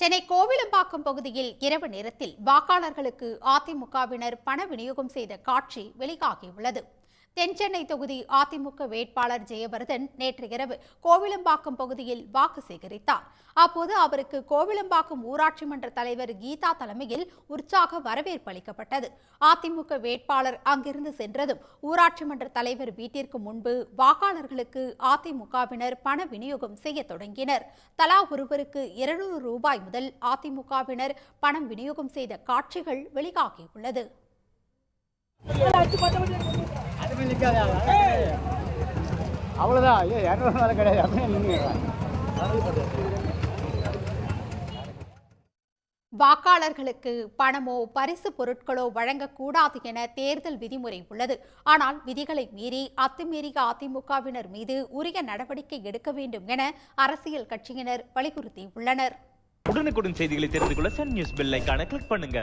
சென்னை கோவிலம்பாக்கம் பகுதியில் இரவு நேரத்தில் வாக்காளர்களுக்கு அதிமுகவினர் பண விநியோகம் செய்த காட்சி வெளியாகியுள்ளது. தென்சென்னை தொகுதி அதிமுக வேட்பாளர் ஜெயவர்தன் நேற்று இரவு கோவிலம்பாக்கம் பகுதியில் வாக்கு சேகரித்தார். அப்போது அவருக்கு கோவிலம்பாக்கம் ஊராட்சி மன்ற தலைவர் கீதா தலைமையில் உற்சாக வரவேற்பு அளிக்கப்பட்டது. அதிமுக வேட்பாளர் அங்கிருந்து சென்றதும் ஊராட்சி மன்ற தலைவர் வீட்டிற்கு முன்பு வாக்காளர்களுக்கு அதிமுகவினர் பண விநியோகம் செய்ய தொடங்கினர். தலா ஒருவருக்கு இருநூறு ரூபாய் முதல் அதிமுகவினர் பணம் விநியோகம் செய்த காட்சிகள் வெளியாகியுள்ளது. நிற்காது அவ்வளோதான் இரநூறு மேலே கிடையாது. வாக்காளர்களுக்கு பணமோ பரிசு பொருட்களோ வழங்கக்கூடாது என தேர்தல் விதிமுறை உள்ளது. ஆனால் விதிகளை மீறி அத்துமீறிய அதிமுகவினர் மீது உரிய நடவடிக்கை எடுக்க வேண்டும் என அரசியல் கட்சியினர் வலியுறுத்தியுள்ளனர். உடனுக்குடன் செய்திகளை தெரிந்து கொள்ள சன் நியூஸ் பெல் கிளிக் பண்ணுங்க.